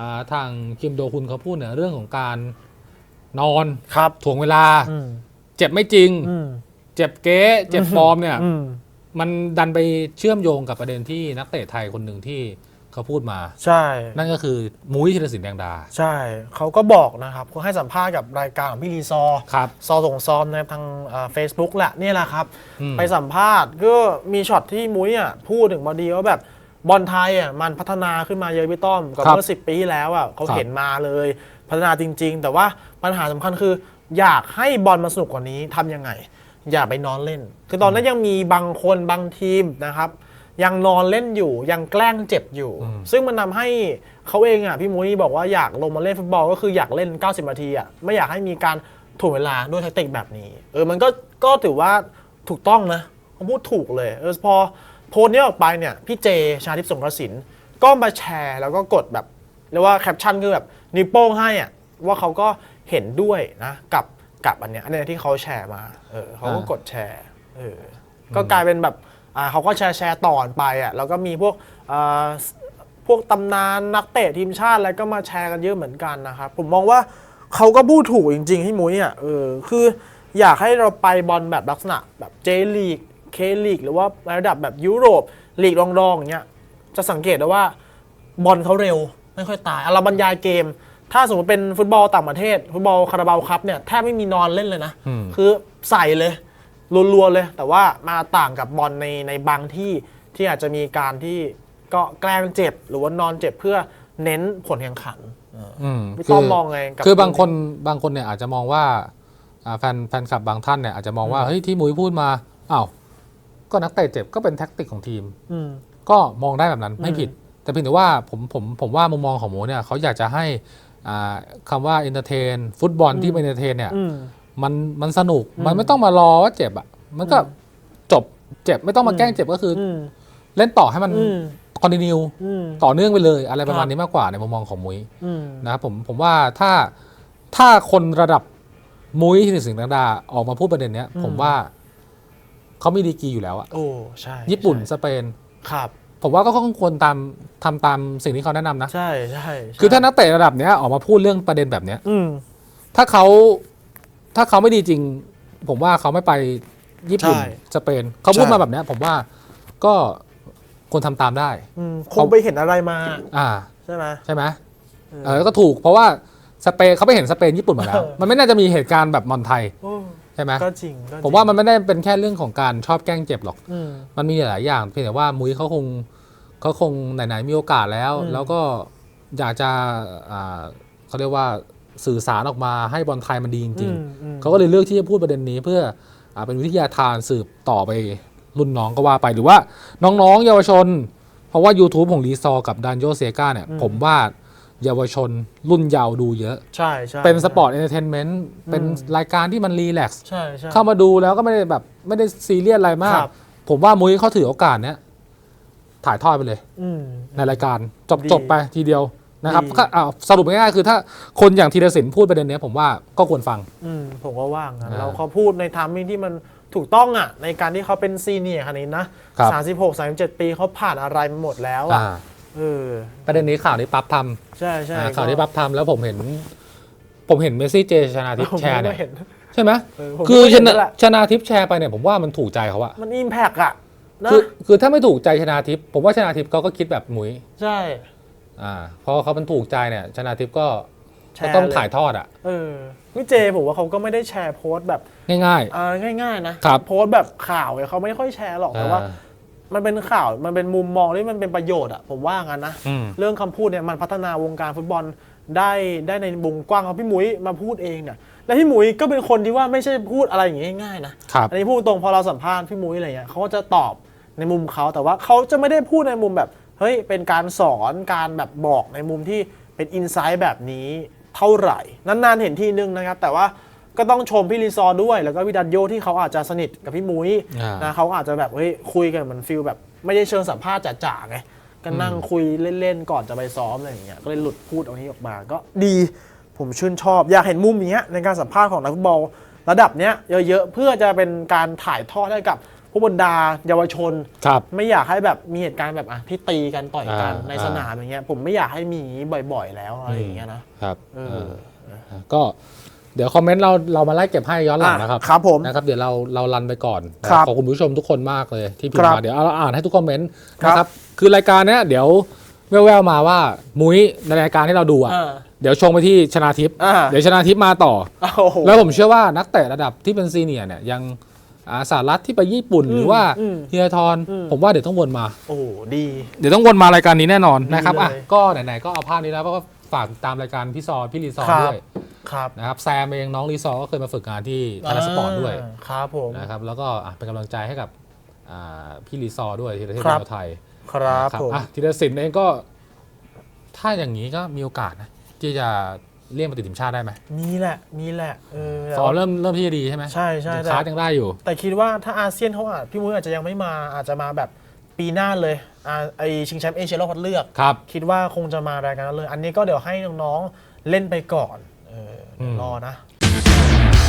อ่าทางคิมโดคุณเขาพูดเนี่ยเรื่องของการนอนครับถ่วงเวลา อืมเจ็บไม่จริง อืม เจ็บเก๊เจ็บฟอร์มเนี่ย อืม มันดันไปเชื่อมโยงกับประเด็นที่นักเตะไทยคนหนึ่งที่เขาพูดมา ใช่ นั่นก็คือมุ้ยธีรศิลป์แดงดาใช่เขาก็บอกนะครับเขาให้สัมภาษณ์กับรายการของพี่รีซอร์ครับ ซอส่งซอมนะครับทางเฟซบุ๊กแหละเนี่ยแหละครับ อืม ไปสัมภาษณ์ก็มีช็อตที่มุ้ยอะพูดถึงบอดีว่าแบบ บอลไทยอะมันพัฒนาขึ้นมาเยอะพี่ต้อมกับครับเมื่อสิปีที่แล้วอะเขาครับเห็นมาเลย พัฒนาจริง ๆ แต่ว่าปัญหาสำคัญคือ อยากให้บอลมาสนุกกว่านี้ทำยังไง อย่าไปนอนเล่น คือตอนนั้นยังมีบางคนบางทีมนะครับ ยังนอนเล่นอยู่ยังแกล้งเจ็บอยู่ ซึ่งมันทำให้เขาเองอะพี่มุ้ยบอกว่าอยากลงมาเล่นฟุตบอลก็คืออยากเล่น 90นาทีอะไม่อยากให้มีการถ่วงเวลาด้วยแทคติกแบบนี้ เออมันก็ก็ถือว่าถูกต้องนะเขาพูดถูกเลยเออพอ โพสต์นี้ออกไปเนี่ยพี่เจชาทิพย์สงกระสินก็มาแชร์แล้วก็กดแบบเรียกว่าแคปชั่นคือแบบนิ้วโป้งให้อะว่าเขาก็เห็นด้วยนะกับกับอันเนี้ยอันเนี้ยที่เขาแชร์มาเออเขาก็กดแชร์เออก็กลายเป็นแบบอ่าเขาก็แชร์แชร์ต่อไปอะแล้วก็มีพวกอ่าพวกตำนานนักเตะทีมชาติอะไรก็มาแชร์กันเยอะเหมือนกันนะครับผมมองว่าเขาก็พูดถูกจริงๆที่มุ้ยอะเออคืออยากให้เราไปบอลแบบลักษณะแบบเจลีก เคลีกหรือว่าระดับแบบยุโรปลีกรองๆอย่างเงี้ยจะสังเกตได้ว่าบอลเขาเร็วไม่ค่อยตายเอาเราบรรยายเกม ถ้าสมมติเป็นฟุตบอลต่างประเทศ ฟุตบอลคาราบาวครับเนี่ยแทบไม่มีนอนเล่นเลยนะอืมคือใส่เลยรัวๆเลย แต่ว่ามาต่างกับบอลในในบางที่ที่อาจจะมีการที่ก็แกล้งเจ็บหรือว่านอนเจ็บเพื่อเน้นผลแข่งขันอืมพี่ต้อมมองไงกับคือบางคนบางคนเนี่ยอาจจะมองว่าอ่าแฟนแฟนคลับบางท่านเนี่ยอาจจะมองว่าเฮ้ยที่มุ้ยพูดมาอ้าว ก็นักเตะเจ็บก็เป็นแท็กติกของทีม อืม ก็มองได้แบบนั้นไม่อืมผิด แต่เพียงแต่ว่าผมผมผมว่ามุมมองของหมูเนี่ยเขาอยากจะให้อ่าคำว่าเอนเตอร์เทนฟุตบอลที่เป็นเอนเตอร์เทนเนี่ย อืม มันมันสนุกอืมมันไม่ต้องมารอว่าเจ็บอะมันก็จบเจ็บไม่ต้องมาอืมแกล้งเจ็บก็คืออืมเล่นต่อให้มันอืมคอนติเนียอืม ต่อเนื่องไปเลยอะไรประมาณครับนี้มากกว่าในมุมมองของมุ้ยอืม นะครับผมผมว่าถ้าถ้าคนระดับมุ้ยที่สิงห์ดังดาออกมาพูดประเด็นเนี้ย ผมว่า เขามีดีกรีอยู่แล้วอะโอ้ใช่ญี่ปุ่นใช่สเปน ครับ ผมว่าก็ต้องควรตามทำตามสิ่งที่เขาแนะนำนะใช่ใช่คือถ้านักเตะระดับเนี้ยออกมาพูดเรื่องประเด็นแบบเนี้ย อืม ถ้าเขาถ้าเขาไม่ดีจริง ผมว่าเขาไม่ไปญี่ปุ่นใช่สเปนเขาพูดใช่ มาแบบเนี้ยผมว่าก็ควรทำตามได้ อืมคงไปเห็นอะไรมา อ่า ใช่ไหม ใช่ไหมเออเออก็ถูกเพราะว่าสเปนเขาไปเห็นสเปนญี่ปุ่นมาแล้ว เออ มันไม่น่าจะมีเหตุการณ์แบบมอนไทย โอ้ใช่ไหมก็จริงก็จริงผมว่ามันไม่ได้เป็นแค่เรื่องของการชอบแกล้งเจ็บหรอกอืมมันมีหลายอย่างเพียงแต่ว่ามุ้ยเขาคงเขาคงไหนๆมีโอกาสแล้วอืมแล้วก็อยากจะอ่าเขาเรียกว่าสื่อสารออกมาให้บอลไทยมันดีจริงอืมอืมๆเขาก็เลยเลือกที่จะพูดประเด็นนี้เพื่ออาเป็นวิทยาทานสืบต่อไปรุ่นน้องก็ว่าไปหรือว่าน้องๆเยาวชน เพราะว่า YouTube ของรีซอร์กับดันโยเซกาเนี่ยอืมผมว่า เยาวชน รุ่นเยาว์ดูเยอะ ใช่ใช่เป็นสปอร์ตเอนเตอร์เทนเมนต์เป็นรายการที่มันรีแลกซ์ใช่ใช่ เข้ามาดูแล้วก็ไม่ได้แบบไม่ได้ซีเรียสอะไรมาก ครับ ผมว่ามุ้ยเขาถือโอกาสเนี้ยถ่ายทอดไปเลย อืม ในรายการจบดีจบไปทีเดียวนะครับดี ก็อ่าสรุปง่ายๆคือถ้าคนอย่างธีรศิลป์พูดประเด็นเนี้ยผมว่าก็ควรฟัง อืมผมก็ว่างนะอ่าเราเขาพูดในทามมิ่งที่มันถูกต้องอะ ในการที่เขาเป็นซีเนียร์ขนาดนี้นะครับ สามสิบหกสามสิบเจ็ดปีเขาผ่านอะไรมาหมดแล้วอะอ่า เออ ประเด็นนี้ข่าวนี้ปั๊บทใช่ใช่ำอ่าข่าวนี้ปั๊บทำแล้วผมเห็น ผมเห็นเมสซี่เจชนาทิพผมย์แชร์ไม่เนี่ยเห็นใช่ไหมเออผมคือไม่ชเห็นนะนั่นแหละ ชนาทิพย์แชร์ไปเนี่ยผมว่ามันถูกใจเขาอะมันอิมแพกอะนะคือคือถ้าไม่ถูกใจชนาทิพย์ผมว่าชนาทิพย์เขาก็คิดแบบมุ้ยใช่อ่าเพราะเขาเป็นถูกใจเนี่ย ชนาทิพย์ก็แชก็ร์ต้องเลถ่ายทอดอะเออนี่เจผมว่าเขาก็ไม่ได้แชร์โพสต์แบบง่าย อ่าง่าย ๆ นะ ครับโพสต์แบบข่าวเนี่ยเขาไม่ค่อยแชร์หรอกๆแต่ว่า อ่า มันเป็นข่าวมันเป็นมุมมองที่มันเป็นประโยชน์อะผมว่างั้นนะ อืม เรื่องคำพูดเนี่ยมันพัฒนาวงการฟุตบอลได้ได้ในวงกว้างเอาพี่หมุยมาพูดเองเนี่ยและพี่หมุยก็เป็นคนที่ว่าไม่ใช่พูดอะไรอย่างงี้ง่ายๆนะครับ อันนี้พูดตรงพอเราสัมภาษณ์พี่หมุยอะไรเงี้ยเขาก็จะตอบในมุมเขาแต่ว่าเขาจะไม่ได้พูดในมุมแบบเฮ้ยเป็นการสอนการแบบบอกในมุมที่เป็นอินไซต์แบบนี้เท่าไหร่นานๆเห็นทีนึงนะครับ แต่ว่า ก็ต้องชมพี่รีซอร์ด้วย แล้วก็พี่ดันโยที่เขาอาจจะสนิทกับพี่หมุยอ่าน นะเขาอาจจะแบบเฮ้ยคุยกันเหมือนฟิลแบบ ไม่ได้เชิงสัมภาษณ์จ๋าๆไงก็นั่งคุยเล่นๆก่อนจะไปซ้อมอะไรอย่างเงี้ยก็เลยหลุดพูดตรงนี้ออกมาก็ดีผมชื่นชอบ อยากเห็นมุมเนี้ยในการสัมภาษณ์ของนักฟุตบอลระดับเนี้ยเยอะๆเพื่อจะเป็นการถ่ายทอดให้กับผู้บรรดาเยาวชน ครับ ไม่อยากให้แบบมีเหตุการณ์แบบอะที่ตีกันต่อยกันอ่า ในสนามอย่างเงี้ยผมไม่อยากให้มีอย่างนี้บ่อย ๆ แล้วอะไรอย่างเงี้ยนะ ครับเออ เออก็ เดี๋ยวคอมเมนต์เราเรามาไล่เก็บให้ย้อนหลังอะนะครับครับผมนะครับเดี๋ยวเราเรารันไปก่อนนะครับขอบคุณผู้ชมทุกคนมากเลยที่พิมครัพ์บมาเดี๋ยวเราอ่านให้ทุกคอมเมนต์ครับนะครับคือรายการเนี้ยเดี๋ยวแว่วๆมาว่ามุ้ยในรายการที่เราดูอะอ่าเดี๋ยวชงไปที่ชนาทิพย์อ่าเดี๋ยวชนาทิพย์มาต่อโอ้โหแล้วผมเชื่อว่านักเตะระดับที่เป็นซีเนียร์เนี่ยยังอาสารัฐที่ไปญี่ปุ่นหรือว่าอืมเฮียทรอืมผมว่าเดี๋ยวต้องวนมา โอ้โหดี เดี๋ยวต้องวนมารายการนี้แน่นอนนะครับดีเลยอะก็ไหนๆก็เอาภาพนี้แล้วก็ฝากติดตามรายการพี่ซอพี่รีซอครับด้วย ครับนะครับแซมเองน้องรีซอก็เคยมาฝึกงานที่ไทยรัฐสปอร์ตด้วยาครับผมนะครับแล้วก็อะเป็นกำลังใจให้กับอ่าพี่รีซอด้วยที่ประเทศครับเราไทยครับนะผมอะธีรศิลป์เองก็ ถ้าอย่างนี้ก็มีโอกาสนะที่จะเลี่ยงมาติดทีมชาติได้ไหม มีแหละ มีแหละเออฟอร์มเริ่มเริ่มที่จะดีใช่ไหมใช่ใช่ยังแต่คาร์ดยังได้อยู่ แต่คิดว่าถ้าอาเซียนเขาอาจพี่มุ้ยอาจจะยังไม่มาอาจจะมาแบบปีหน้าเลยอ่าไอชิงแชมป์เอเชียรอบคัดเลือกครับคิดว่าคงจะมารายการนั้นเลย อันนี้ก็เดี๋ยวให้น้องๆเล่นไปก่อน รอนะ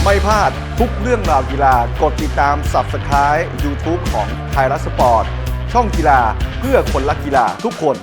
ไม่พลาดทุกเรื่องราวกีฬากดติดตาม Subscribe YouTube ของไทยรัฐสปอร์ต ช่องกีฬาเพื่อคนรักกีฬาทุกคน